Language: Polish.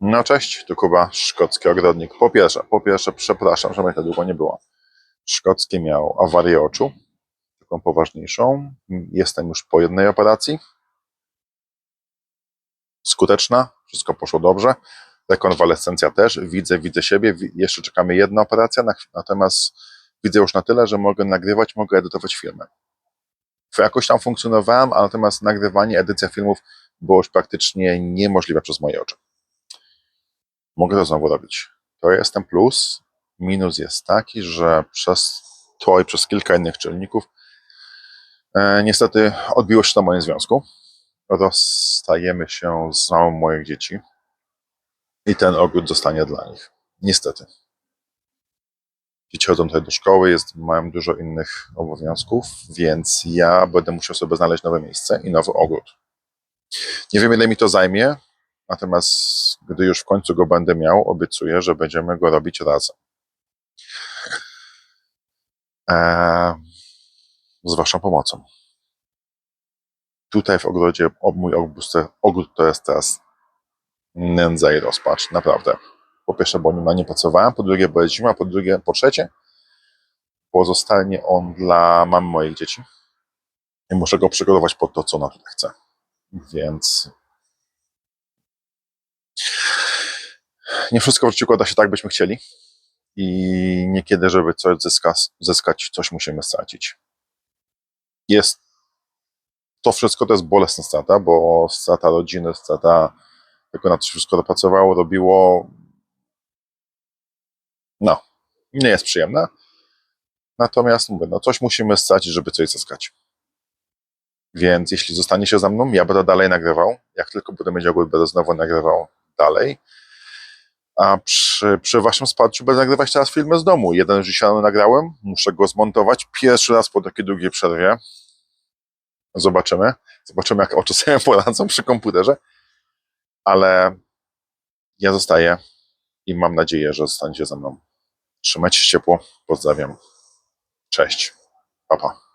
No cześć, tu Kuba, szkocki ogrodnik. Po pierwsze, po pierwsze przepraszam, że mnie tak długo nie było. Szkocki miał awarię oczu, taką poważniejszą. Jestem już po jednej operacji. Skuteczna, wszystko poszło dobrze. Rekonwalescencja też, widzę, widzę siebie. Jeszcze czekamy jedna operacja, na- natomiast widzę już na tyle, że mogę nagrywać, mogę edytować filmy. Jakoś tam funkcjonowałem, a natomiast nagrywanie, edycja filmów było już praktycznie niemożliwe przez moje oczy mogę to znowu robić. To jest ten plus. Minus jest taki, że przez to i przez kilka innych czynników e, niestety odbiło się to moim związku. Rozstajemy się z mamą moich dzieci i ten ogród zostanie dla nich. Niestety. Dzieci chodzą tutaj do szkoły, jest, mają dużo innych obowiązków, więc ja będę musiał sobie znaleźć nowe miejsce i nowy ogród. Nie wiem, ile mi to zajmie, Natomiast gdy już w końcu go będę miał, obiecuję, że będziemy go robić razem. Eee, z Waszą pomocą. Tutaj w ogrodzie, mój ogród, to jest teraz nędza i rozpacz, naprawdę. Po pierwsze, bo na nie pracowałem, po drugie, bo jest zima, po drugie, po trzecie, pozostanie on dla mam moich dzieci i muszę go przygotować pod to, co ona tutaj chce. Więc nie wszystko w życiu układa się tak, byśmy chcieli. I niekiedy, żeby coś zyskać, zyskać, coś musimy stracić. Jest to wszystko to jest bolesna strata, bo strata rodziny, strata tego, na co wszystko dopracowało, robiło. No, nie jest przyjemna. Natomiast mówię, no coś musimy stracić, żeby coś zyskać. Więc jeśli zostanie się za mną, ja będę dalej nagrywał. Jak tylko będę mieć ogół, będę znowu nagrywał dalej. A przy, przy waszym wsparciu będę nagrywać teraz filmy z domu. Jeden już dzisiaj nagrałem, muszę go zmontować pierwszy raz po takiej długiej przerwie. Zobaczymy. Zobaczymy, jak oczy sobie poradzą przy komputerze. Ale ja zostaję i mam nadzieję, że zostaniecie ze mną. Trzymajcie się ciepło. Pozdrawiam. Cześć. Pa, pa.